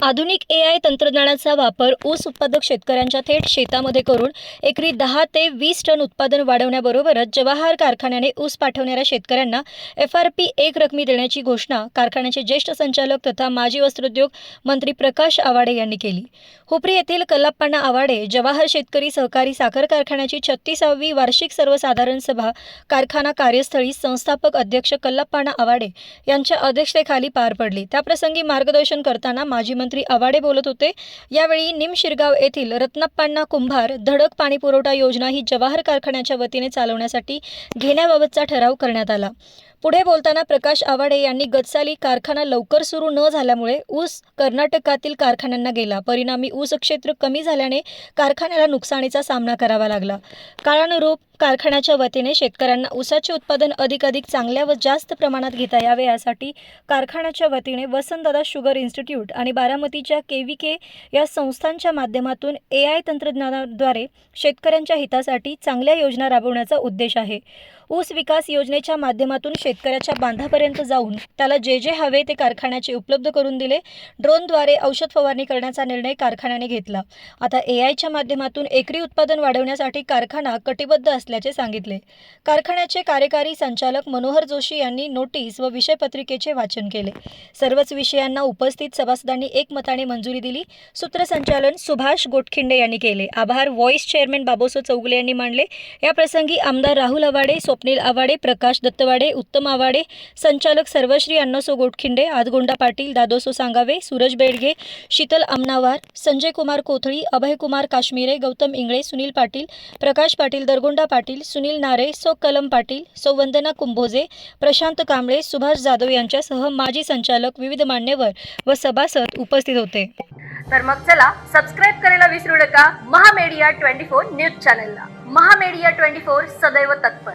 आधुनिक ए आय तंत्रज्ञानाचा वापर ऊस उत्पादक शेतकऱ्यांच्या थेट शेतामध्ये करून एकरी दहा ते वीस टन उत्पादन वाढवण्याबरोबरच जवाहर कारखान्याने ऊस पाठवणाऱ्या शेतकऱ्यांना एफ आर पी एक रकमी देण्याची घोषणा कारखान्याचे ज्येष्ठ संचालक तथा माजी वस्त्रोद्योग मंत्री प्रकाश आवाडे यांनी केली. हुपरी येथील कल्लाप्पांना आवाडे जवाहर शेतकरी सहकारी साखर कारखान्याची छत्तीसावी वार्षिक सर्वसाधारण सभा कारखाना कार्यस्थळी संस्थापक अध्यक्ष कल्लाप्पांना आवाडे यांच्या अध्यक्षतेखाली पार पडली. त्याप्रसंगी मार्गदर्शन करताना माजी मंत्री आवाडे बोलत होते. यावेळी निमशिरगाव येथील रत्नाप्पांना कुंभार धडक पाणी पुरवठा योजना ही जवाहर कारखान्याच्या वतीने चालवण्यासाठी घेण्याबाबतचा ठराव करण्यात आला. पुढे बोलताना प्रकाश आवाडे यांनी गतसाली कारखाना लवकर सुरू न झाल्यामुळे ऊस कर्नाटकातील कारखान्यांना गेला. परिणामी ऊस क्षेत्र कमी झाल्याने कारखान्याला नुकसानीचा सामना करावा लागला. काळानुरूप कारखान्याच्या वतीने शेतकऱ्यांना ऊसाचे उत्पादन अधिकाधिक चांगल्या व जास्त प्रमाणात घेता यावे यासाठी कारखान्याच्या वतीने वसंतदादा शुगर इन्स्टिट्यूट आणि बारामतीच्या के व्ही के या संस्थांच्या माध्यमातून ए आय तंत्रज्ञानाद्वारे शेतकऱ्यांच्या हितासाठी चांगल्या योजना राबवण्याचा उद्देश आहे. ऊस विकास योजनेच्या माध्यमातून शेतकऱ्याच्या बांधापर्यंत जाऊन त्याला जे जे हवे ते कारखान्याचे उपलब्ध करून दिले. ड्रोनद्वारे औषध फवारणी करण्याचा निर्णय कारखान्याने घेतला. आता ए आयच्या माध्यमातून एकरी उत्पादन वाढवण्यासाठी कारखाना कटिबद्ध असल्याचे सांगितले. कारखान्याचे कार्यकारी संचालक मनोहर जोशी यांनी नोटीस व विषयपत्रिकेचे वाचन केले. सर्वच विषयांना उपस्थित सभासदांनी एकमताने मंजुरी दिली. सूत्रसंचालन सुभाष गोटखिंडे यांनी केले. आभार. व्हॉइस चेअरमॅन बाबोसो चौगुले यांनी मांडले. या प्रसंगी आमदार राहुल आवाडे स्वप्नील आवाडे प्रकाश दत्तवाडे उत्तम आवाडे संचालक सर्वश्री अण्णासो गोटखिंडे आदगोंडा पाटील दादोसो सांगावे सूरज बेडगे शीतल अमनावार संजय कुमार कोथळी अभयकुमार काश्मीरे गौतम इंगळे सुनील पाटील प्रकाश पाटील दरगोंडा पाटील सुनील नारे सौ कलम पाटील सौ वंदना कुंभोजे प्रशांत कांबळे सुभाष जाधव यांच्यासह माजी संचालक विविध मान्यवर व सभासद उपस्थित होते. तर मग चला सबस्क्राईब करायला विसरू नका. महामेडिया ट्वेंटी फोर न्यूज चॅनलला महामेडिया ट्वेंटी फोर सदैव तत्पर.